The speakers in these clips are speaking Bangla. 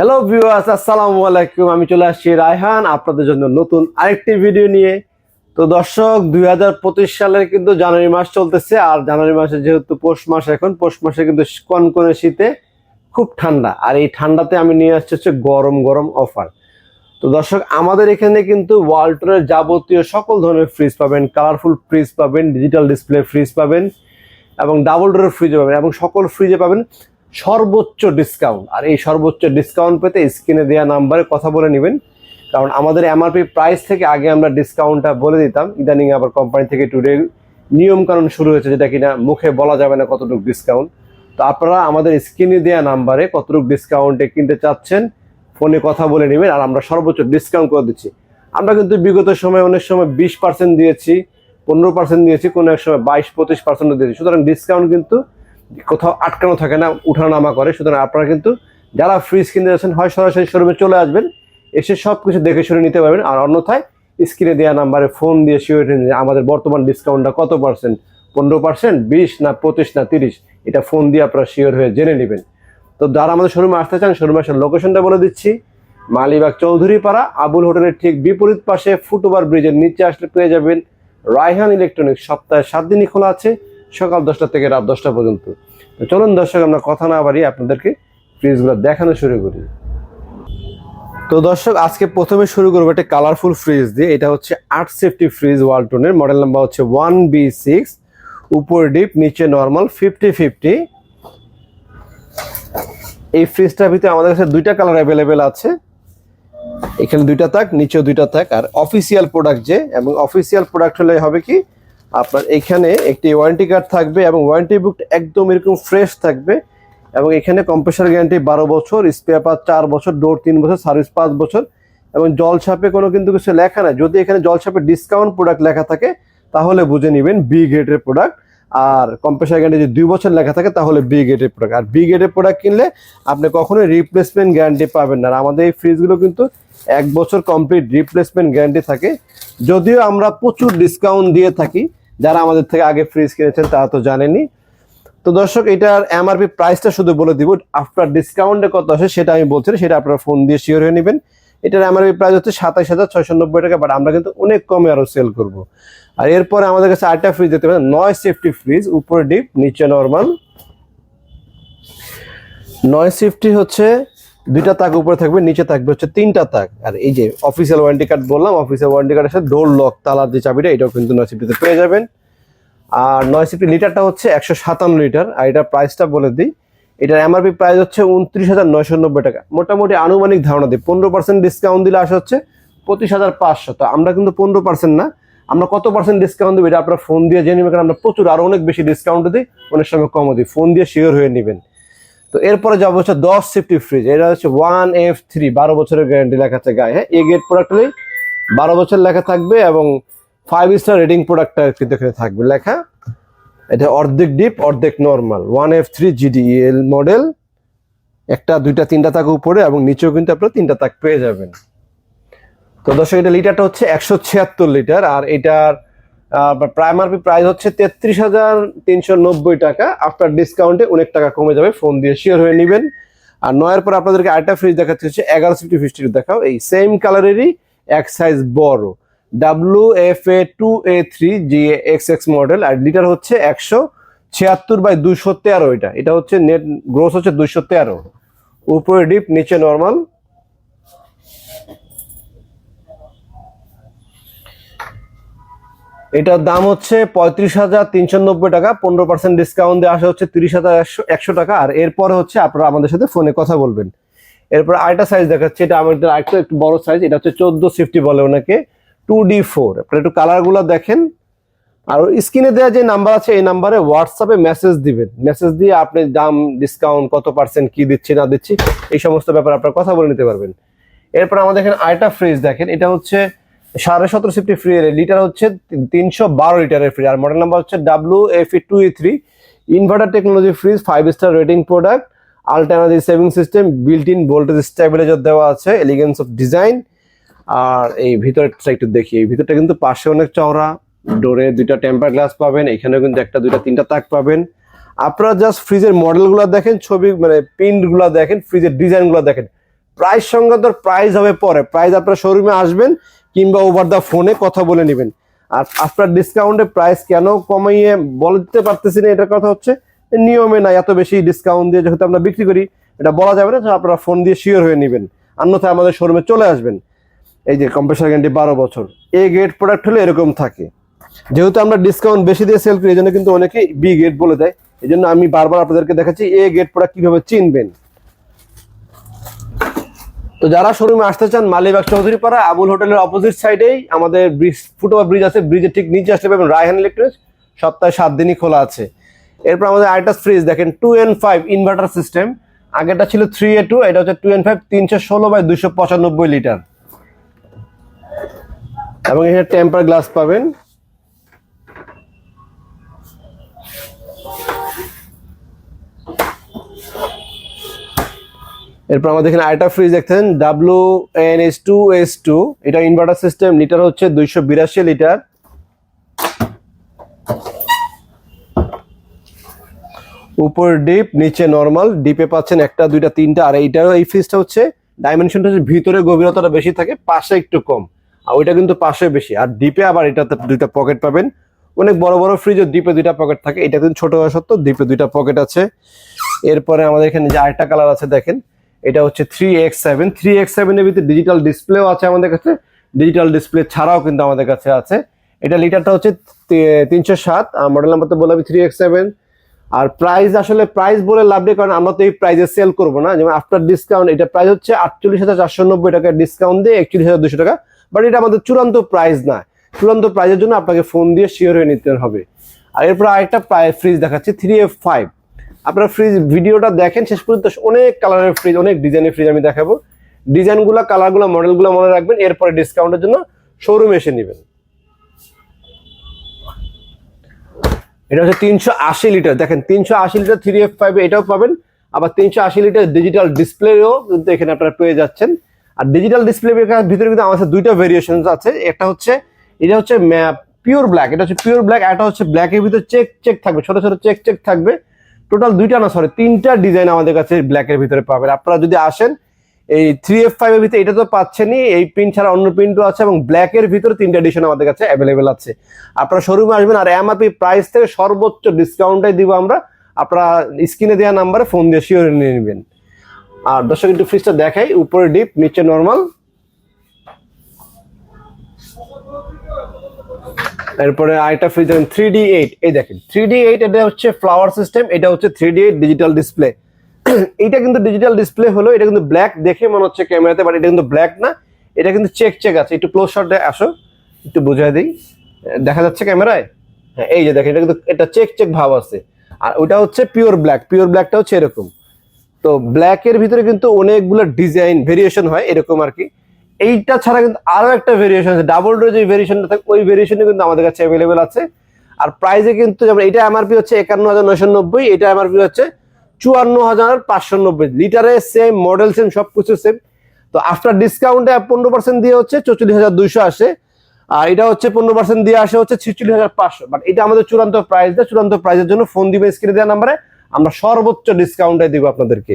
হ্যালো ভিউয়ার্স আসসালামু আলাইকুম আমি চলে আসছি রায়হান, আপনাদের জন্য নতুন আরেকটি ভিডিও নিয়ে। তো দর্শক, দুই হাজার পঁচিশ সালের কিন্তু জানুয়ারি মাস চলতেছে, আর জানুয়ারি মাসে যেহেতু পৌষ মাস এখন, পৌষ মাসে কিন্তু কনকনে শীতে খুব ঠান্ডা। আর এই ঠান্ডাতে আমি নিয়ে আসছি হচ্ছে গরম গরম অফার তো দর্শক, আমাদের এখানে কিন্তু ওয়ালটনের যাবতীয় সকল ধরনের ফ্রিজ পাবেন কালারফুল ফ্রিজ পাবেন ডিজিটাল ডিসপ্লে ফ্রিজ পাবেন, এবং ডাবল ডোরের ফ্রিজ পাবেন, এবং সকল ফ্রিজে পাবেন সর্বোচ্চ ডিসকাউন্ট আর এই সর্বোচ্চ ডিসকাউন্ট পেতে স্ক্রিনে দেওয়া নাম্বারে কথা বলে নেবেন। কারণ আমাদের এমআরপি প্রাইস থেকে আগে আমরা ডিসকাউন্টটা বলে দিতাম। ইদানিং আবার কোম্পানি থেকে টুডে নিয়ম কানুন শুরু হয়েছে যেটা কিনা মুখে বলা যাবে না কতটুকু ডিসকাউন্ট তো আপনারা আমাদের স্ক্রিনে দেওয়া নাম্বারে কতটুকু ডিসকাউন্টে কিনতে চাচ্ছেন, ফোনে কথা বলে নেবেন আর আমরা সর্বোচ্চ ডিসকাউন্ট করে দিচ্ছি। আমরা কিন্তু বিগত সময় অনেক সময় বিশ পার্সেন্ট দিয়েছি, পনেরো পার্সেন্ট দিয়েছি, কোনো এক সময় বাইশ, পঁচিশ পার্সেন্টও দিয়েছি। সুতরাং ডিসকাউন্ট কিন্তু কোথাও আটকানো থাকে না, উঠানামা করে। সুতরাং আপনারা কিন্তু যারা ফ্রিজ কিনতে যাচ্ছেন, হয় সরাসরি শোরুমে চলে আসবেন, এসে সব কিছু দেখে শুনে নিতে পারবেন। আর অন্যথায় স্ক্রিনে দেওয়া নাম্বারে ফোন দিয়ে শিওর আমাদের বর্তমান ডিসকাউন্টটা কত পার্সেন্ট পনেরো পার্সেন্ট বিশ না পঁচিশ না তিরিশ? এটা ফোন দিয়ে আপনারা শিওর হয়ে জেনে নেবেন। তো যারা আমাদের শোরুমে আসতে চান শোরুমে আসার লোকেশনটা বলে দিচ্ছি। মালিবাগ চৌধুরী পাড়া আবুল হোটেলের ঠিক বিপরীত পাশে ফুটওভার ব্রিজের নিচে আসলে পেয়ে যাবেন রায়হান ইলেকট্রনিক্স। সপ্তাহে সাত দিনই খোলা আছে, সকাল দশটা থেকে রাত দশটা পর্যন্ত। চলুন দর্শক, আমরা কথা না বাড়িয়ে আপনাদেরকে ফ্রিজগুলো দেখানো শুরু করি। তো দর্শক, আজকে প্রথমে শুরু করব একটা কালারফুল ফ্রিজ দিয়ে। এটা হচ্ছে আট সেফটি ফ্রিজ ওয়ালটনের মডেল নাম্বার হচ্ছে ওয়ান বি সিক্স উপর ডিপ নিচে নর্মাল ফিফটি ফিফটি এই ফ্রিজটার ভিতরে আমাদের কাছে দুইটা কালার অ্যাভেলেবেল আছে। এখানে দুইটা থাক, নিচেও দুইটা থাক। আর অফিসিয়াল প্রোডাক্ট যে, এবং অফিসিয়াল প্রোডাক্ট হলে হবে কি? আপনার এখানে একটি ওয়ারেন্টি কার্ড থাকবে এবং ওয়ারেন্টি বুক একদম এরকম ফ্রেশ থাকবে এবং এখানে কম্প্রেসার গ্যারান্টি বারো বছর স্পেয়ার পাঁচ চার বছর ডোর তিন বছর সার্ভিস পাঁচ বছর এবং জল ছাপে কোনো কিন্তু কিছু লেখা নাই। যদি এখানে জল ছাপে ডিসকাউন্ট প্রোডাক্ট লেখা থাকে, তাহলে বুঝে নেবেন বি গ্রেডের প্রোডাক্ট আর কম্প্রেসার গ্যারান্টি যদি দুই বছর লেখা থাকে, তাহলে বি গ্রেডের প্রোডাক্ট আর বি গ্রেডের প্রোডাক্ট কিনলে আপনি কখনোই রিপ্লেসমেন্ট গ্যারান্টি পাবেন না। আর আমাদের এই ফ্রিজগুলো কিন্তু এক বছর কমপ্লিট রিপ্লেসমেন্ট গ্যারান্টি থাকে। যদিও আমরা প্রচুর ডিসকাউন্ট দিয়ে থাকি যারা আমাদের থেকে আগে ফ্রিজ কিনেছেন তারা তো জানেনি তো দর্শক, এটার এমআরপি প্রাইসটা শুধু বলে দিব আফটার ডিসকাউন্টে কত আসে সেটা আমি বলছি সেটা আপনারা ফোন দিয়ে শিওর হয়ে নেবেন। এটার এমআরপি প্রাইস হচ্ছে সাতাইশ হাজার ছয়শো নব্বই টাকা বাট আমরা কিন্তু অনেক কমে আরও সেল করব। আর এরপরে আমাদের কাছে আরেকটা ফ্রিজ দেখতে পাবেন নয় সেফটি ফ্রিজ উপরে ডিপ নিচে নর্মাল নয় সেফটি হচ্ছে দুইটা তাক উপরে থাকবে, নিচে থাকবে হচ্ছে তিনটা তাক। আর এই যে অফিসিয়াল ওয়ারেন্টি কার্ড বললাম অফিসিয়াল ওয়ারেন্টি কার্ডের সাথে ডোর লক তালার যে চাবিটা, এটাও কিন্তু নয় সেফটিতে পেয়ে যাবেন। আর নয় সিফটি লিটারটা হচ্ছে একশো সাতান্ন লিটার, আর এটার প্রাইসটা বলে দিই। এটার এমআরপি প্রাইস হচ্ছে উনত্রিশ হাজার নয়শো নব্বই টাকা। মোটামুটি আনুমানিক ধারণা দিই, পনেরো পার্সেন্ট ডিসকাউন্ট দিলে আসা হচ্ছে পঁচিশ হাজার পাঁচশো। তো আমরা কিন্তু পনেরো পার্সেন্ট না, আমরা কত পার্সেন্ট ডিসকাউন্ট দেবো এটা আপনার ফোন দিয়ে জেনে নেবেন আমরা প্রচুর আরও অনেক বেশি ডিসকাউন্ট দিই, অনেক সময় কমও দিই। ফোন দিয়ে শিওর হয়ে নেবেন। তো এরপরে যাব হচ্ছে দশ সিফটি ফ্রিজ এটা হচ্ছে ওয়ান এফ থ্রি বারো বছরের গ্যারান্টি লেখা আছে গায়ে। হ্যাঁ এ গেট প্রোডাক্ট হলেই বারো বছর লেখা থাকবে এবং ফাইভ স্টার রেটিং প্রোডাক্টটা কিন্তু এখানে থাকবে। লেখা, এটা অর্ধেক ডিপ অর্ধেক normal one F three GDL model একটা, দুইটা, তিনটা তাক উপরে এবং নিচেও কিন্তু আপনারা তিনটা তাক পেয়ে যাবেন। তো দর্শক, এটা লিটারটা হচ্ছে একশো ছিয়াত্তর লিটার আর এটার প্রাইমারি প্রাইস হচ্ছে তেত্রিশ হাজার তিনশো নব্বই টাকা। আফটার ডিসকাউন্টে অনেক টাকা কমে যাবে ফোন দিয়ে শিওর হয়ে নেবেন। আর নয়ের পর আপনাদেরকে আরেকটা ফ্রিজ দেখাচ্ছে হচ্ছে এগারো সিফটি ফিফটি দেখাও, এই সেম কালারেরই এক সাইজ বড়। W F A two A three G X X model R litre হচ্ছে একশো ছিয়াত্তর বাই দুইশো তেরো এটা। এটা হচ্ছে নেট গ্রোস হচ্ছে দুইশো তেরো। উপরে ডিপ নিচে নর্মাল এটার দাম হচ্ছে পঁয়ত্রিশ হাজার তিনশো নব্বই টাকা, পনেরো পার্সেন্ট ডিসকাউন্ট দিয়ে আসা হচ্ছে তিরিশ হাজার একশো টাকা। আর এরপরে হচ্ছে আপনারা আমাদের সাথে ফোনে কথা বলবেন। এরপর আরেকটা সাইজ দেখাচ্ছে, এটা আমাদের আরেকটু একটু বড় সাইজ এটা হচ্ছে চোদ্দ সিফটি বলে ওনাকে টু ডি ফোর আপনারা একটু কালারগুলো দেখেন। আর স্ক্রিনে দেওয়া যে নাম্বার আছে, এই নাম্বারে হোয়াটসঅ্যাপে মেসেজ দিবেন। মেসেজ দিয়ে আপনি দাম ডিসকাউন্ট কত পার্সেন্ট কি দিচ্ছি, না দিচ্ছি, এই সমস্ত ব্যাপারে আপনারা কথা বলে নিতে পারবেন। এরপর আমাদের এখানে আরেকটা ফ্রিজ দেখেন, এটা হচ্ছে সাড়ে সতেরো সিফটি ফ্রি লিটার হচ্ছে তিনশো বারো লিটারের ফ্রি আর মডেল নাম্বার হচ্ছে W F two E three inverter technology fridge five star rating product alternative saving system built in voltage stabiliser দেওয়া আছে এলিগেন্স অফ ডিজাইন আর এই ভিতরটা একটু দেখি। এই ভিতরটা কিন্তু পাশে অনেক চওড়া। ডোরে দুইটা টেম্পার গ্লাস পাবেন, এখানেও কিন্তু একটা, দুইটা, তিনটা তাক পাবেন। আপনারা জাস্ট ফ্রিজের মডেলগুলো দেখেন, ছবি মানে প্রিন্টগুলো দেখেন ফ্রিজের ডিজাইনগুলো দেখেন। প্রাইস সংক্রান্ত প্রাইস হবে পরে। প্রাইস আপনার শোরুমে আসবেন কিংবা ওভার দ্য ফোনে কথা বলে নেবেন। আর আপনার ডিসকাউন্টে প্রাইস কেন কমাইয়ে বলতে পারতেছি না, এটার কথা হচ্ছে নিয়মে না এত বেশি ডিসকাউন্ট দিয়ে যেহেতু আমরা বিক্রি করি, এটা বলা যাবে না আপনারা ফোন দিয়ে শিওর হয়ে নেবেন। অন্যথায় আমাদের শোরুমে চলে আসবেন। এই যে কম্প্রেসার গ্যারান্টি বারো বছর। এ গ্রেড প্রোডাক্ট হলে এরকম থাকে। যেহেতু আমরা ডিসকাউন্ট বেশি দিয়ে সেল করি এই জন্য কিন্তু অনেকে বি গ্রেড বলে দেয়। এই জন্য আমি বারবার আপনাদেরকে দেখাচ্ছি এ গ্রেড প্রোডাক্ট কীভাবে চিনবেন। তো যারা শোরুমে আসতে চান, মালিবাগ চৌধুরীপাড়া, আবুল হোটেলের অপোজিট সাইডেই আমাদের ব্রিজ ফুটওভার ব্রিজ আছে ব্রিজের ঠিক নিচে আসলে পাবেন রায়হান ইলেকট্রনিক্স সপ্তাহে সাত দিনই খোলা আছে। এরপর আমাদের আইটাস ফ্রিজ দেখেন two N five inverter system আগেটা ছিল থ্রি এ টু এটা হচ্ছে টু এন ফাইভ তিনশো ষোলো বাই দুশো পঁচানব্বই লিটার। এবং এখানে টেম্পার গ্লাস পাবেন। এরপর আমাদের এখানে আইটা ফ্রিজ দেখছেন W N S two S two এটা ইনভার্টার সিস্টেম লিটার হচ্ছে দুইশো বিরাশি লিটার উপর ডিপ নিচে নর্মাল ডিপে পাচ্ছেন একটা, দুইটা, তিনটা, আর এইটারও এই ফ্রিজটা হচ্ছে ডাইমেনশনটা হচ্ছে ভিতরে গভীরতাটা বেশি থাকে, পাশে একটু কম। আর ওইটা কিন্তু পাশে বেশি। আর ডিপে আবার এটাতে দুইটা পকেট পাবেন। অনেক বড় বড় ফ্রিজের ডিপে দুইটা পকেট থাকে, এটা কিন্তু ছোট হওয়া সত্ত্বেও ডিপে দুইটা পকেট আছে। এরপরে আমাদের এখানে যে আরেকটা কালার আছে, দেখেন। এটা হচ্ছে three X seven three X সেভেনের ভিতরে ডিজিটাল ডিসপ্লেও আছে আমাদের কাছে। ডিজিটাল ডিসপ্লে ছাড়াও কিন্তু আমাদের কাছে আছে। এটা লিটারটা হচ্ছে তিনশো সাত। মডেল নাম্বার তো বললাম থ্রি এক্স সেভেন আর প্রাইস আসলে প্রাইস বলে লাভ নেই, কারণ আমরা তো এই প্রাইসে সেল করব না। যেমন আফটার ডিসকাউন্ট এটা প্রাইস হচ্ছে আটচল্লিশ হাজার চারশো নব্বই টাকা ডিসকাউন্ট দিয়ে একচল্লিশ হাজার দুশো টাকা। বাট এটা আমাদের চূড়ান্ত প্রাইস না। চূড়ান্ত প্রাইসের জন্য আপনাকে ফোন দিয়ে শিওর হয়ে নিতে হবে। আর এরপর আরেকটা ফ্রিজ দেখাচ্ছি থ্রি এফ ফাইভ আপনারা ফ্রিজ ভিডিওটা দেখেন, শেষ পর্যন্ত অনেক কালারের ফ্রিজ অনেক ডিজাইনের ফ্রিজ আমি দেখাবো। ডিজাইনগুলো কালারগুলো মডেলগুলো মনে রাখবেন, এরপরে ডিসকাউন্টের জন্য শোরুমে এসে নেবেন। এটা হচ্ছে তিনশো আশি লিটার দেখেন তিনশো আশি লিটার থ্রি এফ ফাইভ এটাও পাবেন, আবার তিনশো আশি লিটার ডিজিটাল ডিসপ্লেও কিন্তু এখানে আপনারা পেয়ে যাচ্ছেন। আর ডিজিটাল ডিসপ্লে ভিতরে কিন্তু আমাদের দুইটা ভেরিয়েশন আছে, একটা হচ্ছে, এটা হচ্ছে পিওর ব্ল্যাক এটা হচ্ছে পিওর ব্ল্যাক একটা হচ্ছে ব্ল্যাকের ভিতরে চেক চেক থাকবে, ছোট ছোট চেক চেক থাকবে। টোটাল দুইটা না সরি তিনটা ডিজাইন আমাদের কাছে ব্ল্যাকের ভিতরে পাবেন। আপনারা যদি আসেন, এই থ্রি এফ ফাইভ এর ভিতরে এটা তো পাচ্ছেনই, এই প্রিন্ট ছাড়া অন্য প্রিন্টও আছে এবং ব্ল্যাকের ভিতরে তিনটা এডিশন আমাদের কাছে অ্যাভেলেবেল আছে। আপনারা শোরুমে আসবেন আর এমআরপি প্রাইস থেকে সর্বোচ্চ ডিসকাউন্টটাই দিব আমরা। আপনারা স্ক্রিনে দেওয়া নাম্বারে ফোন দিয়ে শিওর নিয়ে নেবেন। আর দর্শক, একটু ফ্রিজটা দেখাই, উপরে ডিপ নিচে নর্মাল এরপরে আরেকটা ফ্রিজ দেখেন থ্রি ডি এইট এই দেখেন থ্রি ডি এইট এটা হচ্ছে ফ্লাওয়ার সিস্টেম এটা হচ্ছে three D eight digital display এটা কিন্তু ডিজিটাল ডিসপ্লে হলো, এটা কিন্তু ব্ল্যাক দেখে মনে হচ্ছে ক্যামেরাতে বাট এটা কিন্তু ব্ল্যাক না। এটা কিন্তু চেক চেক আছে, একটু ক্লোজ শট আসো, একটু বুঝাই দিই। দেখা যাচ্ছে ক্যামেরায়? হ্যাঁ এই যে দেখেন, এটা কিন্তু, এটা চেক চেক ভাব আছে। আর ওটা হচ্ছে পিওর ব্ল্যাক পিওর ব্ল্যাকটা হচ্ছে এরকম। তো ব্ল্যাকের ভিতরে কিন্তু অনেকগুলো ডিজাইন ভেরিয়েশন হয় এরকম আর কি। এইটা ছাড়া কিন্তু আরও একটা ভেরিয়েশন আছে। ডাবল ডোর যে ভেরিয়েশনটা থাকে, ওই ভেরিয়েশনে কিন্তু আমাদের কাছে অ্যাভেলেবেল আছে। আর প্রাইসে কিন্তু যেমন এটা এমআরপি হচ্ছে একান্ন হাজার নয়শো নব্বই, এটা এমআরপি হচ্ছে চুয়ান্ন হাজার পাঁচশো নব্বই। লিটারে সেম মডেল সেম সব কিছু সেম তো আফটার ডিসকাউন্টে পনেরো পার্সেন্ট দিয়ে হচ্ছে চৌচল্লিশ হাজার দুইশো আসে। আর এটা হচ্ছে পনেরো পার্সেন্ট দিয়ে আসে হচ্ছে ছিচল্লিশ হাজার পাঁচশো। বাট এটা আমাদের চূড়ান্ত প্রাইস দেয়। চূড়ান্ত প্রাইসের জন্য ফোন দিবে স্ক্রিনে দেওয়া নাম্বারে আমরা সর্বোচ্চ ডিসকাউন্টে দিব আপনাদেরকে।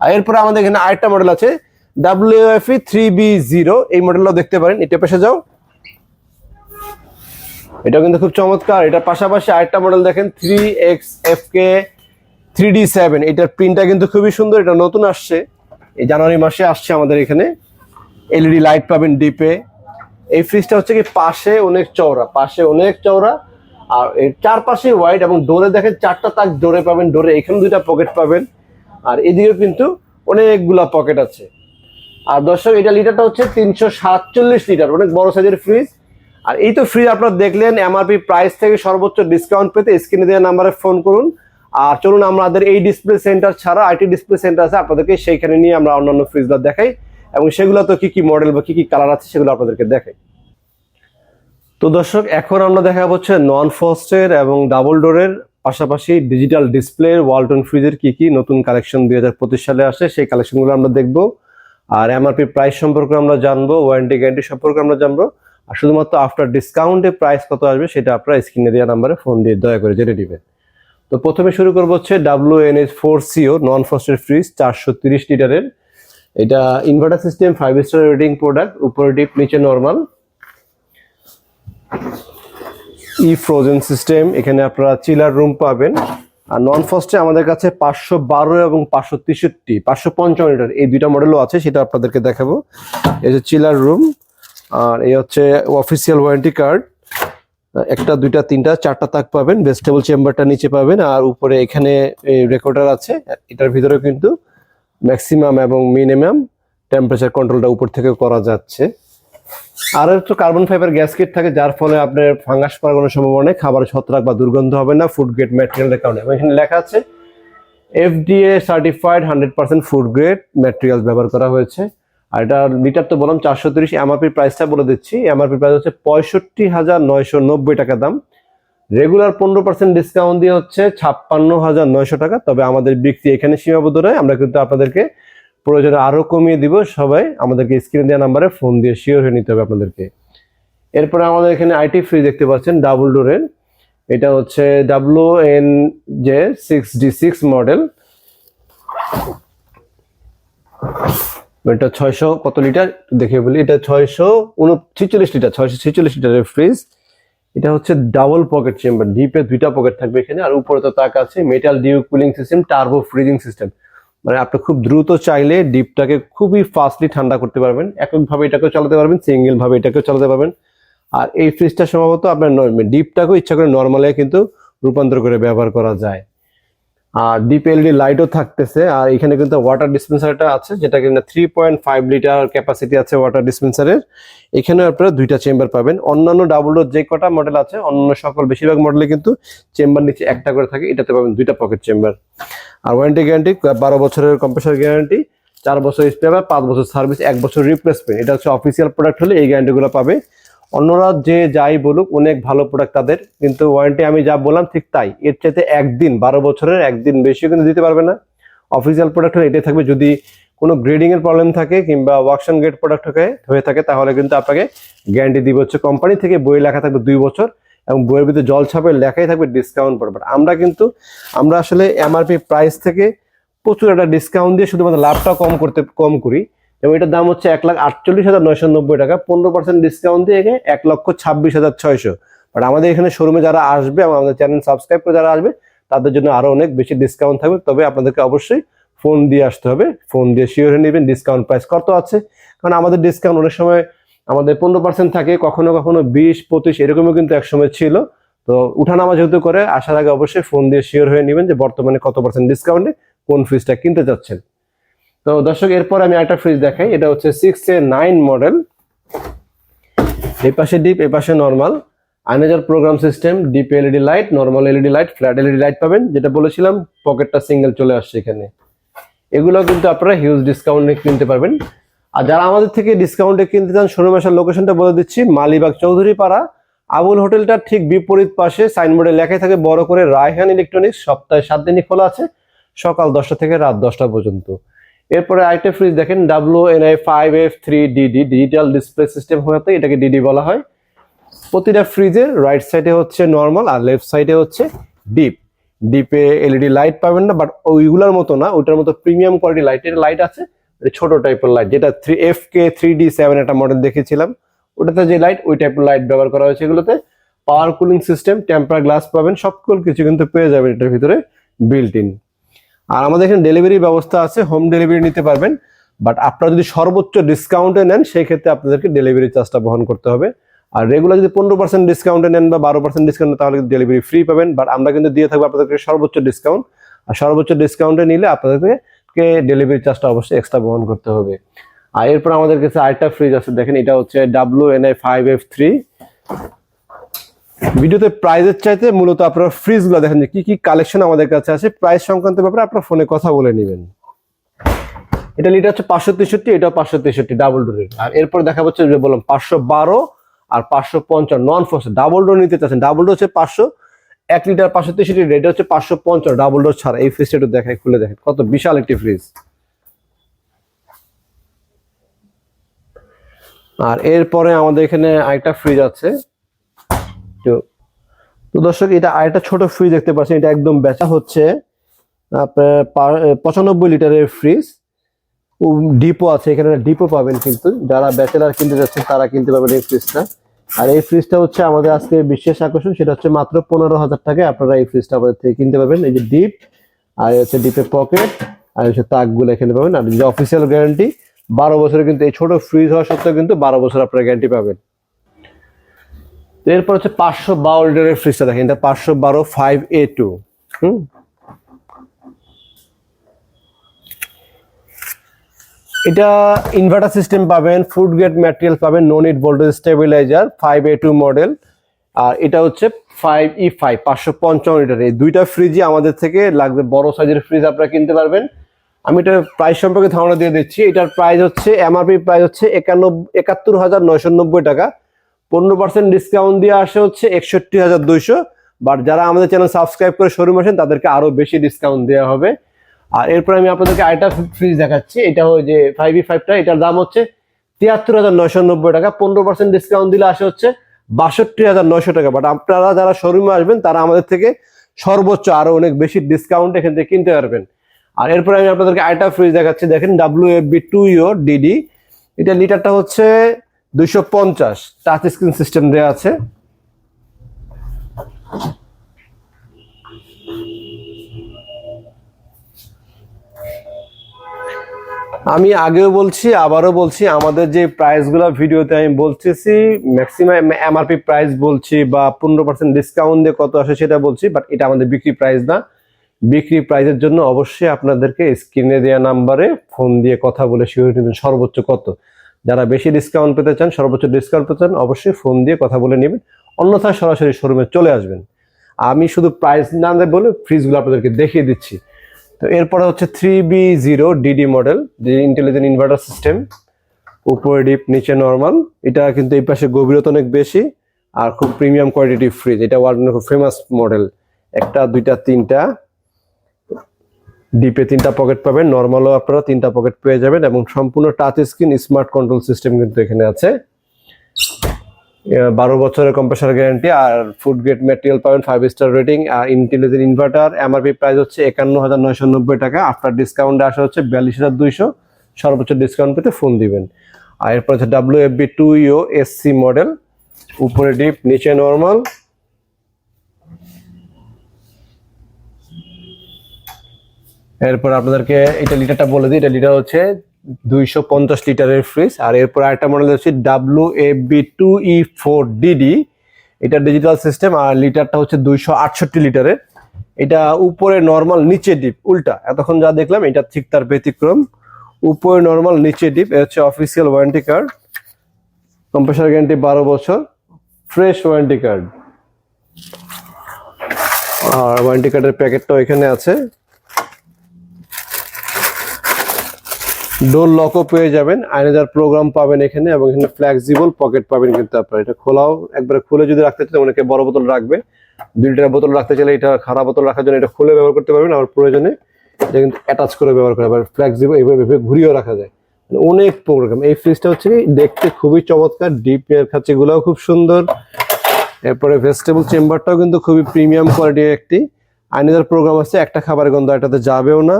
আর এরপরে আমাদের এখানে আরেকটা মডেল আছে। ডাব্লিউএফই থ্রি বি জিরো এই মডেলটাও দেখতে পারেন, এটা পেশে যাও। এটা কিন্তু খুব চমৎকার, এটার পাশাপাশি আরেকটা মডেল দেখেন three X F K three D seven এটার প্রিন্টটা কিন্তু খুবই সুন্দর, এটা নতুন আসছে। এই জানুয়ারি মাসে আসছে আমাদের এখানে। এলইডি লাইট পাবেন ডিপে এই ফ্রিজটা হচ্ছে কি পাশে অনেক চওড়া, পাশে অনেক চওড়া, আর এর চারপাশে হোয়াইট এবং ডোরে দেখেন, চারটা তাক ডোরে পাবেন ডোরে এখানে দুইটা পকেট পাবেন। আর এদিকে কিন্তু অনেকগুলা পকেট আছে। আর দর্শক, এটা লিটারটা হচ্ছে তিনশো সাতচল্লিশ লিটার, অনেক বড় সাইজের ফ্রিজ আর এই তো ফ্রিজ আপনারা দেখলেন এমআরপি প্রাইস থেকে সর্বোচ্চ ডিসকাউন্ট পেতে স্ক্রিনে দেওয়া নাম্বারে ফোন করুন। আর চলুন, আমাদের এই ডিসপ্লে সেন্টার ছাড়া আইটি ডিসপ্লে সেন্টার আছে আপনাদেরকে, সেইখানে নিয়ে আমরা অন্যান্য ফ্রিজগুলো দেখাই। এবং সেগুলো তো কি কি মডেল বা কি কি কালার আছে সেগুলো আপনাদেরকে দেখাই। তো দর্শক, এখন আমরা দেখা হচ্ছে নন ফস্টের এবং ডাবল ডোরের পাশাপাশি ডিজিটাল ডিসপ্লের ওয়ালটন ফ্রিজের কি কি নতুন কালেকশন দুই হাজার পঁচিশ সালে আসে, সেই কালেকশনগুলো আমরা দেখব। আর এমআরপি প্রাইস সম্পর্কে আমরা জানব ওয়ারেন্টি গ্যারান্টি সম্পর্কে আমরা জানব, আর শুধুমাত্র আফটার ডিসকাউন্টে প্রাইস কত আসবে সেটা আপনারা স্ক্রিনে দেওয়া নাম্বারে ফোন দিয়ে দয়া করে জেনে নেবেন। তো প্রথমে শুরু করব হচ্ছে W N H four CO non ফস্টের fridge চারশো তিরিশ লিটারের। এটা inverter system five star rating product উপরে ডিপ নিচে নর্মাল ই ফ্রোজেন সিস্টেম এখানে আপনারা চিলার রুম পাবেন। আর নন ফার্স্টে আমাদের কাছে পাঁচশো বারো এবং পাঁচশো তেষট্টি, পাঁচশো পঞ্চান্ন লিটার এই দুইটা মডেলও আছে, সেটা আপনাদেরকে দেখাবো। এই যে চিলার রুম আর এই হচ্ছে অফিসিয়াল ওয়ারেন্টি কার্ড একটা, দুইটা, তিনটা, চারটা তাক পাবেন ভেজিটেবল চেম্বারটা নিচে পাবেন, আর উপরে এখানে রেকর্ডার আছে, এটার ভিতরে কিন্তু ম্যাক্সিমাম এবং মিনিমাম টেম্পারেচার কন্ট্রোলটা উপর থেকে করা যাচ্ছে। আর একটু কার্বন ফাইবার গ্যাস কিট থাকে, যার ফলে আপনার ফাঙ্গাস পড়ার কোনো সম্ভাবনা নেই খাবার ছত্রাক বা দুর্গন্ধ হবে না ফুড গ্রেড ম্যাটেরিয়ালের কারণে। এখানে লেখা আছে FDA certified hundred percent food grade material ব্যবহার করা হয়েছে। আর এটা লিটার তো বললাম, চারশো তিরিশ এমআরপি প্রাইসটা বলে দিচ্ছি। এমআরপি প্রাইস হচ্ছে পঁয়ষট্টি হাজার নয়শো নব্বই টাকা দাম। রেগুলার পনেরো পার্সেন্ট ডিসকাউন্ট দিয়ে হচ্ছে ছাপ্পান্ন হাজার নয়শো টাকা। তবে আমাদের বিক্রি এখানে সীমাবদ্ধ নয়, আমরা কিন্তু আপনাদেরকে প্রয়োজনে আরও কমিয়ে দিব, সবাই আমাদেরকে স্ক্রিন দেওয়া নাম্বারে ফোন দিয়ে শিওর হয়ে নিতে হবে আপনাদেরকে। এরপরে আমাদের এখানে আইটি ফ্রিজ দেখতে পাচ্ছেন ডাবল ডোরের এটা হচ্ছে W N J six D six model এটা ছয়শো কত লিটার দেখে বলি, এটা ছয়শো উনছিচল্লিশ লিটার ছয়শো ছেচল্লিশ লিটারের ফ্রিজ এটা হচ্ছে ডাবল পকেট চেম্বার ডিপে দুইটা পকেট থাকবে এখানে, আর উপরে তো তাক আছে metal dew cooling system turbo freezing system মানে আপনি খুব দ্রুত চাইলে ডিপটাকে খুবই ফাস্টলি ঠান্ডা করতে পারবেন। এককভাবে এটাকেও চালাতে পারবেন সিঙ্গেলভাবে এটাকেও চালাতে পারবেন। আর এই ফ্রিজটা সম্ভবত আপনার ডিপটাকেও ইচ্ছা করে নর্মালে কিন্তু রূপান্তর করে ব্যবহার করা যায়। আর ডিপ এলইডি লাইটও থাকতেছে, আর এখানে কিন্তু ওয়াটার ডিসপেন্সারটা আছে, যেটা কিনা three point five litre capacity আছে ওয়াটার ডিসপেন্সারের এখানে আপনারা দুইটা চেম্বার পাবেন। অন্যান্য ডাবল ডোর যে কটা মডেল আছে, অন্যান্য সকল বেশিরভাগ মডেলে কিন্তু চেম্বার নিচে একটা করে থাকে, এটাতে পাবেন দুইটা পকেট চেম্বার আর ওয়ারেন্টি গ্যারান্টি বারো বছরের কম্প্রেসার গ্যারান্টি চার বছর স্পেয়ার পাঁচ বছর সার্ভিস এক বছর রিপ্লেসমেন্ট এটা হচ্ছে অফিসিয়াল প্রোডাক্ট হলে এই গ্যারান্টিগুলো পাবে। অন্যরা যে যাই বলুক, অনেক ভালো প্রোডাক্ট তাদের, কিন্তু ওয়ারেন্টি আমি যা বললাম ঠিক তাই। এর চাইতে একদিন, বারো বছরের একদিন বেশিও কিন্তু দিতে পারবে না। অফিসিয়াল প্রোডাক্ট হলে এটাই থাকবে। যদি কোনো গ্রেডিং এর প্রবলেম থাকে কিংবা ওয়াকশন গ্রেড প্রোডাক্ট হয়ে থাকে তাহলে কিন্তু আপনাকে গ্যারান্টি দিব হচ্ছে কোম্পানি থেকে। বই লেখা থাকবে দুই বছর এবং বইয়ের ভিতরে জল ছাপের লেখাই থাকবে ডিসকাউন্ট পড়বে আমরা কিন্তু, আমরা আসলে এমআরপি প্রাইস থেকে প্রচুর একটা ডিসকাউন্ট দিয়ে শুধুমাত্র লাভটা কম করতে, কম করি। এবং এটার দাম হচ্ছে এক লাখ আটচল্লিশ হাজার নয়শো নব্বই টাকা। পনেরো পার্সেন্ট ডিসকাউন্ট দিয়ে একে লক্ষ ছাব্বিশ হাজার ছয়শো। বাট আমাদের এখানে শোরুমে যারা আসবে আমাদের চ্যানেল সাবস্ক্রাইব করে যারা আসবে, তাদের জন্য আরও অনেক বেশি ডিসকাউন্ট থাকবে। তবে আপনাদেরকে অবশ্যই ফোন দিয়ে আসতে হবে। ফোন দিয়ে শিওর হয়ে নেবেন ডিসকাউন্ট প্রাইস কত আছে। কারণ আমাদের ডিসকাউন্ট অনেক সময় আমাদের পনেরো পার্সেন্ট থাকে, কখনো কখনো বিশ, পঁচিশ, এরকমও কিন্তু একসময় ছিল। তো উঠানামা যেহেতু করে, আসার আগে অবশ্যই ফোন দিয়ে শিওর হয়ে নেবেন যে বর্তমানে কত পার্সেন্ট ডিসকাউন্টে কোন ফ্রিজটা কিনতে চাচ্ছেন। তো দর্শক, এরপর আমি একটা ফ্রিজ দেখাই। এটা হচ্ছে সিক্স এ নাইন মডেল এই পাশে ডিপ এই পাশে normal আইনেজার program system deep LED light normal LED light flat LED light পাবেন। যেটা বলেছিলাম পকেটটা সিঙ্গেল চলে আসছে এখানে। এগুলো কিন্তু আপনারা হিউজ ডিসকাউন্টে কিনতে পারবেন। আর যারা আমাদের থেকে ডিসকাউন্টে কিনতে চান, শোরুম আসার লোকেশনটা বলে দিচ্ছি, মালিবাগ চৌধুরী পাড়া আবুল হোটেলটার ঠিক বিপরীত পাশে সাইনবোর্ডে লেখাই থাকে, বড় করে রায়হান ইলেকট্রনিক্স। সপ্তাহে সাত দিনই খোলা আছে, সকাল দশটা থেকে রাত দশটা পর্যন্ত। এরপরে আরেকটা ফ্রিজ দেখেন W N I five F three DD digital display system হতে এটাকে ডিডি বলা হয়। প্রতিটা ফ্রিজের রাইট সাইডে হচ্ছে নর্মাল আর লেফট সাইডে হচ্ছে ডিপ ডিপে এলইডি লাইট পাবেন না বাট ওইগুলোর মতো না, ওইটার মতো প্রিমিয়াম কোয়ালিটি লাইটের লাইট আছে ছোট টাইপের লাইট যেটা three F K three D seven একটা মডেল দেখেছিলাম। ওটাতে যে লাইট ওই টাইপের লাইট ব্যবহার করা হয়েছে এগুলোতে। Power cooling system temper glass পাবেন সকল কিছু কিন্তু পেয়ে যাবেন এটার ভিতরে বিল্ট ইন আর আমাদের এখানে ডেলিভারি ব্যবস্থা আছে হোম ডেলিভারি নিতে পারবেন। বাট আপনারা যদি সর্বোচ্চ ডিসকাউন্টে নেন সেই ক্ষেত্রে আপনাদেরকে ডেলিভারি চার্জটা বহন করতে হবে। আর রেগুলার যদি পনেরো পার্সেন্ট ডিসকাউন্টে নেন বা বারো পার্সেন্ট ডিসকাউন্ট তাহলে কিন্তু ডেলিভারি ফ্রি পাবেন। বাট আমরা কিন্তু দিয়ে থাকব আপনাদেরকে সর্বোচ্চ ডিসকাউন্ট আর সর্বোচ্চ ডিসকাউন্টে নিলে আপনাদেরকে ডেলিভারি চার্জটা অবশ্যই এক্সট্রা বহন করতে হবে। আর এরপর আমাদের কাছে আরেকটা ফ্রিজ আছে। দেখেন, এটা হচ্ছে W N I five F three ভিডিওতে প্রাইজের চাইতে মূলত আপনারা ফ্রিজগুলো দেখেন যে কি কি কালেকশন আমাদের কাছে আছে। প্রাইস সংক্রান্ত ব্যাপারে আপনারা ফোনে কথা বলে নেবেন। এটা লিটার হচ্ছে পাঁচশো তেষট্টি এটা পাঁচশো তেষট্টি ডাবল ডোরের আর এরপর দেখা যাচ্ছে যে বললাম পাঁচশো বারো আর পাঁচশো পঞ্চান্ন নন ফোর্স ডাবল ডোর নিতে চাচ্ছেন। ডাবল ডোর হচ্ছে পাঁচশো, এক লিটার পাঁচশো তেষট্টি এটা হচ্ছে পাঁচশো পঞ্চান্ন ডাবল ডোর ছাড়া। এই ফ্রিজটা একটু দেখায় খুলে দেখেন। কত বিশাল একটি ফ্রিজ আর এরপরে আমাদের এখানে আরেকটা ফ্রিজ আছে। তো তো দর্শক, এটা আরেকটা ছোট ফ্রিজ দেখতে পাচ্ছেন, এটা একদম বেচা হচ্ছে। আপনার পঁচানব্বই লিটারের ফ্রিজ ডিপো আছে, এখানে ডিপো পাবেন কিন্তু। যারা ব্যাচেলার কিনতে যাচ্ছেন, তারা কিনতে পারবেন এই ফ্রিজটা আর এই ফ্রিজটা হচ্ছে আমাদের আজকে বিশেষ আকর্ষণ, সেটা হচ্ছে মাত্র পনেরো হাজার টাকায় আপনারা এই ফ্রিজটা আমাদের থেকে কিনতে পারবেন। এই যে ডিপ আর হচ্ছে ডিপের পকেট আর হচ্ছে তাকগুলো এখানে পাবেন। আর যে অফিসিয়াল গ্যারান্টি বারো বছরের কিন্তু এই ছোট ফ্রিজ হওয়া সত্ত্বেও কিন্তু বারো বছর আপনারা গ্যারান্টি পাবেন। এরপর হচ্ছে পাঁচশো বারো লিটারের ফ্রিজটা দেখেন, এটা পাঁচশো বারো ফাইভ এ টু হুম? এটা ইনভার্টার সিস্টেম পাবেন ফুড গ্রেড ম্যাটেরিয়াল পাবেন no it voltage stabiliser five A two model আর এটা হচ্ছে ফাইভ ই ফাইভ পাঁচশো পঞ্চান্ন লিটার। এই দুইটা ফ্রিজই আমাদের থেকে লাগবে, বড় সাইজের ফ্রিজ আপনারা কিনতে পারবেন। আমি এটার প্রাইস সম্পর্কে ধারণা দিয়ে দিচ্ছি, এটার প্রাইস হচ্ছে এমআরপি প্রাইস হচ্ছে একানব্বই একাত্তর হাজার নয়শো নব্বই টাকা। পনেরো পার্সেন্ট ডিসকাউন্ট দিয়ে আসে হচ্ছে একষট্টি হাজার দুইশো। বাট যারা আমাদের চ্যানেল সাবস্ক্রাইব করে শোরুম আসেন, তাদেরকে আরও বেশি ডিসকাউন্ট দেওয়া হবে। আর এরপর আমি আপনাদেরকে আরেকটা ফ্রিজ দেখাচ্ছি। এটা হচ্ছে যে ফাইভ ই ফাইভটা এটার দাম হচ্ছে তিয়াত্তর হাজার নয়শো নব্বই টাকা। পনেরো পার্সেন্ট ডিসকাউন্ট দিলে আসে হচ্ছে বাষট্টি হাজার নয়শো টাকা। বাট আপনারা যারা শোরুমে আসবেন, তারা আমাদের থেকে সর্বোচ্চ আরও অনেক বেশি ডিসকাউন্ট এখান থেকে কিনতে পারবেন। আর এরপরে আমি আপনাদেরকে আরেকটা ফ্রিজ দেখাচ্ছি। দেখেন W F B two E O DD লিটারটা হচ্ছে দুইশো পঞ্চাশ টাচ স্ক্রিন সিস্টেম দেওয়া আছে। আমি আগেও বলছি, আবারও বলছি, আমাদের যে প্রাইসগুলো ভিডিওতে আমি বলতেছি ম্যাক্সিমাম এমআরপি প্রাইস বলছি বা পনেরো পার্সেন্ট ডিসকাউন্ট দিয়ে কত আসে সেটা বলছি বাট এটা আমাদের বিক্রি প্রাইস না। বিক্রি প্রাইসের জন্য অবশ্যই আপনাদেরকে স্ক্রিনে দেওয়া নাম্বারে ফোন দিয়ে কথা বলে শিওর সর্বোচ্চ কত। যারা বেশি ডিসকাউন্ট পেতে চান, সর্বোচ্চ ডিসকাউন্ট পেতে চান, অবশ্যই ফোন দিয়ে কথা বলে নেবেন। অন্যথায় সরাসরি শোরুমে চলে আসবেন। আমি শুধু প্রাইস না বলে ফ্রিজগুলো আপনাদেরকে দেখিয়ে দিচ্ছি। তো এরপরে হচ্ছে three B zero DD model যে ইন্টেলিজেন্ট ইনভার্টার সিস্টেম উপরে ডিপ নিচে নর্মাল এটা কিন্তু এই পাশে গভীরতা অনেক বেশি আর খুব প্রিমিয়াম কোয়ালিটি ফ্রিজ এটা ওয়ার্ল্ডের খুব ফেমাস মডেল একটা, দুইটা, তিনটা ডিপে তিনটা পকেট পাবেন নর্মালও আপনারা তিনটা পকেট পেয়ে যাবেন এবং সম্পূর্ণ touch screen smart control system কিন্তু এখানে আছে। বারো বছরের কম্প্রেসার গ্যারান্টি আর ফুড গ্রেড ম্যাটেরিয়াল পাবেন ফাইভ স্টার রেটিং আর ইন্টেলিজেন্ট ইনভার্টার এমআরপি প্রাইস হচ্ছে একান্ন হাজার নয়শো নব্বই টাকা। আফটার ডিসকাউন্টে আসা হচ্ছে বিয়াল্লিশ হাজার দুইশো। সর্বোচ্চ ডিসকাউন্ট পেতে ফোন দিবেন। আর এরপর হচ্ছে ডাব্লিউ এফ বি টু ইও এসসি মডেল উপরে ডিপ নিচে নর্মাল এরপর আপনাদেরকে এটা লিটারটা বলে দিই, এটা লিটার হচ্ছে দুইশো পঞ্চাশ লিটারের ফ্রিজ আর এরপর আরেকটা মডেল হচ্ছে W F B two E four DD এটা ডিজিটাল সিস্টেম আর লিটারটা হচ্ছে দুইশো আটষট্টি লিটারের। এটা উপরে নর্মাল নিচে ডিপ উল্টা। এতক্ষণ যা দেখলাম, এটা ঠিক তার ব্যতিক্রম। উপরে নর্মাল নিচে ডিপ এ হচ্ছে official warranty card compressor guarantee বারো বছর ফ্রেশ ওয়ারেন্টি কার্ড আর ওয়ারেন্টি কার্ডের প্যাকেটটাও এখানে আছে। ডোর লকও পেয়ে যাবেন। আইনাজার প্রোগ্রাম পাবেন এখানে এবং এখানে ফ্লেক্সিবল পকেট পাবেন কিন্তু আপনার। এটা খোলাও, একবারে খুলে যদি রাখতে চান, অনেকে বড় বোতল রাখবে। দুই লিটার বোতল রাখতে চাইলে এটা খারাপ বোতল রাখার জন্য এটা খুলে ব্যবহার করতে পারবেন। আবার প্রয়োজনে এটা কিন্তু অ্যাটাচ করে ব্যবহার করা আবার ফ্লেক্সিবল এইভাবে ঘুরিয়েও রাখা যায়। মানে অনেক প্রোগ্রাম এই ফ্রিজটা হচ্ছে দেখতে খুবই চমৎকার ডিপ এর খাচ্ছে গুলাও খুব সুন্দর। এরপরে ভেজিটেবল চেম্বারটাও কিন্তু খুবই প্রিমিয়াম কোয়ালিটির একটি। আইনাজার প্রোগ্রাম আছে, একটা খাবারের গন্ধ, এটাতে যাবেও না।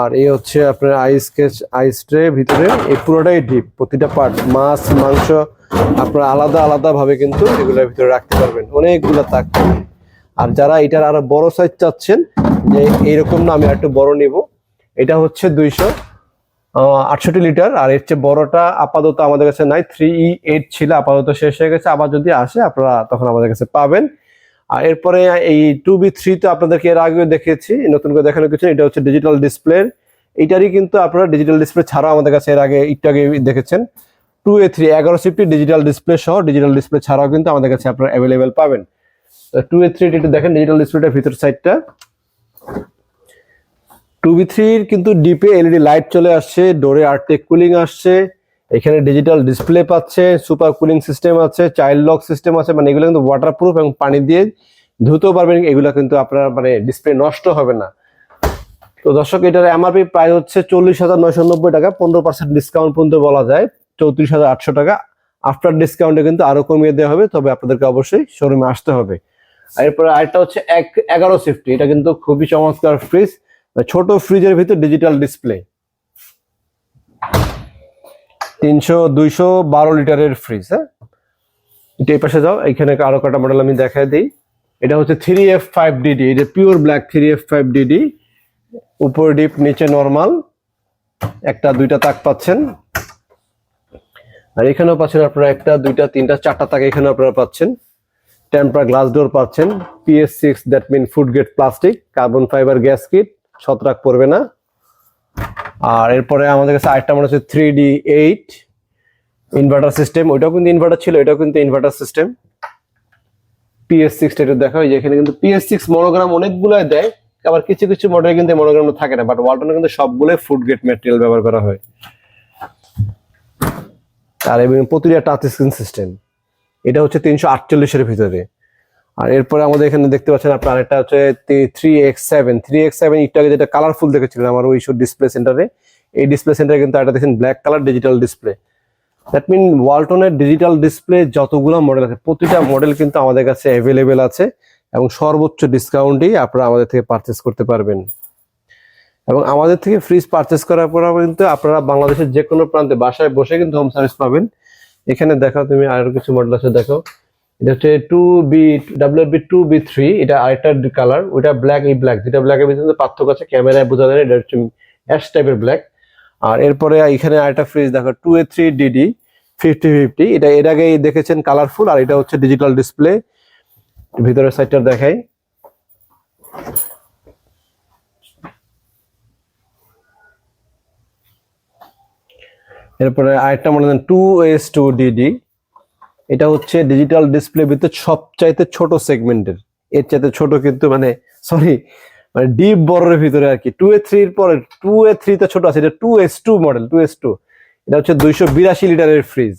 আর এই হচ্ছে আপনার আইস কেচ আইস ট্রে ভিতরে এই পুরোটাই ডিপ প্রতিটা পার্ট মাছ, মাংস, আপনারা আলাদা আলাদা ভাবে কিন্তু এগুলোর ভিতরে রাখতে পারবেন। অনেকগুলো তাক আর যারা এটার আরও বড় সাইজ চাচ্ছেন, যে এইরকম না, আমি একটু বড় নিব। এটা হচ্ছে দুইশো আটষট্টি লিটার। আর এর চেয়ে বড়টা আপাতত আমাদের কাছে নাই থ্রি ই এইট ছিল, আপাতত শেষ হয়ে গেছে। আবার যদি আসে, আপনারা তখন আমাদের কাছে পাবেন। আর এরপরে এই টু বি থ্রি তো আপনাদেরকে এর আগেও দেখেছি নতুন করে দেখানো কিছু এটা হচ্ছে ডিজিটাল ডিসপ্লে এইটারই কিন্তু আপনারা ডিজিটাল ডিসপ্লে ছাড়াও আমাদের কাছে এর আগে একটু আগে দেখেছেন। টু এ থ্রি এগারো সিফটি ডিজিটাল ডিসপ্লে সহ ডিজিটাল ডিসপ্লে ছাড়াও কিন্তু আমাদের কাছে আপনারা অ্যাভেলেবেল পাবেন। টু এ থ্রি একটু দেখেন ডিজিটাল ডিসপ্লেটার ভিতর সাইডটা টু বি থ্রির কিন্তু ডিপে এলইডি লাইট চলে আসছে ডোরে আর্টেক কুলিং আসছে। এখানে ডিজিটাল ডিসপ্লে পাচ্ছে সুপার কুলিং সিস্টেম আছে চাইল্ড লক সিস্টেম আছে মানে এগুলো কিন্তু ওয়াটারপ্রুফ এবং পানি দিয়ে ধুতেও পারবেন, এগুলো কিন্তু আপনার মানে ডিসপ্লে নষ্ট হবে না। তো দর্শক, এটার এমআরপি প্রাইস হচ্ছে চল্লিশ হাজার নয়শো নব্বই টাকা, পনেরো পার্সেন্ট ডিসকাউন্ট পর্যন্ত বলা যায়, চৌত্রিশ হাজার আটশো টাকা। আফটার ডিসকাউন্টে কিন্তু আরও কমিয়ে দেওয়া হবে, তবে আপনাদেরকে অবশ্যই শোরুমে আসতে হবে। এরপরে আরেকটা হচ্ছে এক এগারো সিফটি এটা কিন্তু খুবই চমৎকার ফ্রিজ ছোট ফ্রিজের ভিতর ডিজিটাল ডিসপ্লে তিনশো, দুইশো বারো লিটারের ফ্রিজ হ্যাঁ? এটা এই পাশে যাও, এখানে আরও কটা মডেল আমি দেখাই দিই। এটা হচ্ছে থ্রি এফ ফাইভ ডিডি এটা pure black three F five DD উপর ডিপ নিচে নর্মাল একটা, দুইটা তাক পাচ্ছেন। আর এখানেও পাচ্ছেন আপনারা একটা, দুইটা, তিনটা, চারটা তাক এখানে আপনারা পাচ্ছেন। টেম্পার গ্লাস ডোর পাচ্ছেন। PS six that mean food get plastic carbon fibre gas kit ছত্রাক পড়বে না। আর এরপরে আমাদের কাছে আরেকটা মনে হচ্ছে three D eight inverter system ওইটাও কিন্তু ইনভার্টার ছিল, এটাও কিন্তু ইনভার্টার সিস্টেম পিএস সিক্স এটা দেখা হয় যে এখানে কিন্তু পিএস সিক্স মনোগ্রাম অনেকগুলো দেয়, আবার কিছু কিছু মডেলে কিন্তু মনোগ্রাম থাকে না বাট ওয়ালটনে কিন্তু সবগুলোই ফুড গেট ম্যাটেরিয়াল ব্যবহার করা হয়। আর এবং প্রতিটা টাচ স্ক্রিন সিস্টেম এটা হচ্ছে তিনশো আটচল্লিশের ভিতরে। আর এরপরে আমাদের এখানে দেখতে পাচ্ছেন আপনার আরেকটা হচ্ছে three X seven three X seven একটু আগে যেটা কালারফুল দেখেছিলেন আমার ওই ডিসপ্লে সেন্টারে এই ডিসপ্লে সেন্টারে কিন্তু একটা দেখেন black colour digital display that mean ওয়ালটনের digital display যতগুলো মডেল আছে, প্রতিটা মডেল কিন্তু আমাদের কাছে অ্যাভেলেবেল আছে এবং সর্বোচ্চ ডিসকাউন্টেই আপনারা আমাদের থেকে পারচেস করতে পারবেন। এবং আমাদের থেকে ফ্রিজ পারচেস করার পর কিন্তু আপনারা বাংলাদেশের যে কোনো প্রান্তে বাসায় বসে কিন্তু হোম সার্ভিস পাবেন। এখানে দেখো তুমি আরও কিছু মডেল আছে, দেখো। এটা হচ্ছে two B W B two B three এটা আরেকটা কালার ওইটা ব্ল্যাক এই ব্ল্যাক যেটা ব্ল্যাকের ভিতরে পার্থক্য আছে ক্যামেরায় বোঝা যায় এটা হচ্ছে অ্যাশ টাইপের ব্ল্যাক আর এরপরে এখানে আরেকটা ফ্রিজ দেখো two A three DD fifty fifty এটা এর আগেই দেখেছেন কালারফুল আর এটা হচ্ছে ডিজিটাল ডিসপ্লে ভিতরের সাইডটা দেখাই। এরপরে আরেকটা মনে দেন টু এস টু ডিডি এটা হচ্ছে ডিজিটাল ডিসপ্লে ভিতরে সবচাইতে ছোট সেগমেন্টের এর চাইতে ছোট কিন্তু মানে সরি মানে ডিপ বড়ের ভিতরে আর কি। টু এ থ্রির পরে টু এ থ্রিতে ছোট আছে, এটা two S two model two S two এটা হচ্ছে দুইশো বিরাশি লিটারের fridge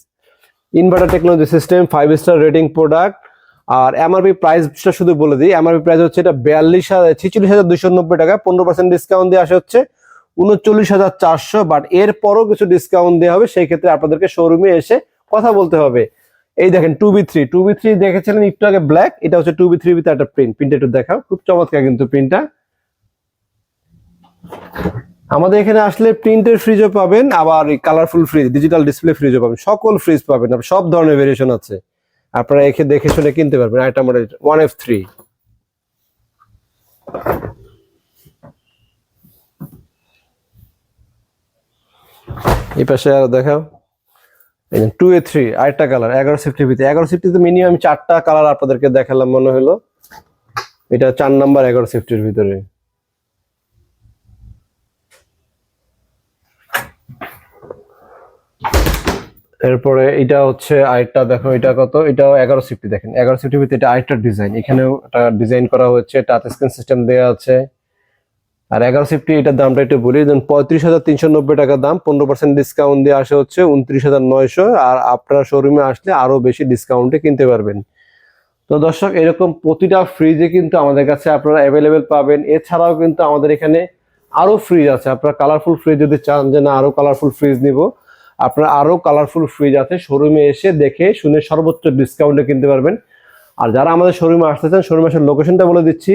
inverter technology system five star rating product আর এমআরপি প্রাইসটা শুধু বলে দিই এমআরপি প্রাইস হচ্ছে এটা বিয়াল্লিশ হাজার, ছিচল্লিশ হাজার দুইশো নব্বই টাকা, পনেরো পার্সেন্ট ডিসকাউন্ট দিয়ে আসা হচ্ছে উনচল্লিশ হাজার চারশো। বাট এরপরও কিছু ডিসকাউন্ট দেওয়া হবে, সেই ক্ষেত্রে আপনাদেরকে শোরুমে এসে কথা বলতে হবে। এই দেখেন two B three two B three দেখেছিলেন একটু আগে ব্ল্যাক এটা হচ্ছে টু বি থ্রি ভিতরে একটা প্রিন্ট প্রিন্ট একটু দেখাও, খুব চমৎকার কিন্তু প্রিন্টটা আমাদের এখানে আসলে প্রিন্টের ফ্রিজও পাবেন, আবার কালারফুল ফ্রিজ ডিজিটাল ডিসপ্লে ফ্রিজও পাবেন, সকল ফ্রিজ পাবেন সব ধরনের ভেরিয়েশন আছে। আপনারা এখে দেখে শুনে কিনতে পারবেন item model one F three এই পাশে আরও দেখাও। টু এ থ্রি আরেকটা কালার এগারো সিফটি ভিতরে। এগারো সিফটিতে মিনিমাম চারটা কালার আপনাদেরকে দেখালাম, মনে হলো। এটা চার নাম্বার এগারো সিফটির ভিতরে। এরপরে এটা হচ্ছে আরেকটা, দেখো এটা কত? এটাও এগারো সিফটি দেখেন। এগারো সিফটি ভিতরে এটা আরেকটা ডিজাইন এখানেও একটা ডিজাইন করা হচ্ছে টাচ স্ক্রিন সিস্টেম দেওয়া আছে। আর এগারো সিফটি এটার দামটা একটু বলি, দেন পঁয়ত্রিশ হাজার তিনশো নব্বই টাকা দাম, পনেরো পার্সেন্ট ডিসকাউন্ট দিয়ে আসে হচ্ছে উনত্রিশ হাজার নয়শো, আর আপনার শোরুমে আসলে আরও বেশি ডিসকাউন্টে কিনতে পারবেন। তো দর্শক, এরকম প্রতিটা ফ্রিজে কিন্তু আমাদের কাছে আপনারা অ্যাভেলেবেল পাবেন। এছাড়াও কিন্তু আমাদের এখানে আরও ফ্রিজ আছে। আপনারা কালারফুল ফ্রিজ যদি চান যে না আরও কালারফুল ফ্রিজ নিব, আপনারা আরও কালারফুল ফ্রিজ আছে শোরুমে এসে দেখে শুনে সর্বোচ্চ ডিসকাউন্টে কিনতে পারবেন। আর যারা আমাদের শোরুমে আসতে চান শোরুমে আসার লোকেশনটা বলে দিচ্ছি।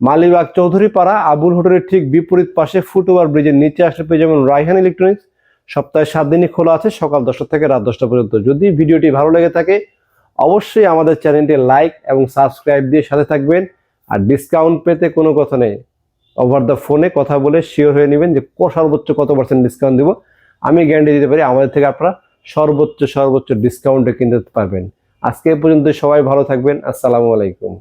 মালিবাগ চৌধুরী পাড়া আবুল হোটেলের ঠিক বিপরীত পাশে ফুটওভার ব্রিজের নিচে আসলে পেয়ে যাবেন রাইহান ইলেকট্রনিক্স। সপ্তাহে সাত দিনই খোলা আছে, সকাল দশটা থেকে রাত দশটা পর্যন্ত। যদি ভিডিওটি ভালো লেগে থাকে, অবশ্যই আমাদের চ্যানেলটি লাইক এবং সাবস্ক্রাইব দিয়ে সাথে থাকবেন। আর ডিসকাউন্ট পেতে কোনো কথা নেই। ওভার দ্য ফোনে কথা বলে শিওর হয়ে নেবেন যে সর্বোচ্চ কত পার্সেন্ট ডিসকাউন্ট দিব। আমি গ্যারান্টি দিতে পারি, আমাদের থেকে আপনারা সর্বোচ্চ সর্বোচ্চ ডিসকাউন্টে কিনতে পারবেন। আজকে পর্যন্ত সবাই ভালো থাকবেন। আসসালামু আলাইকুম।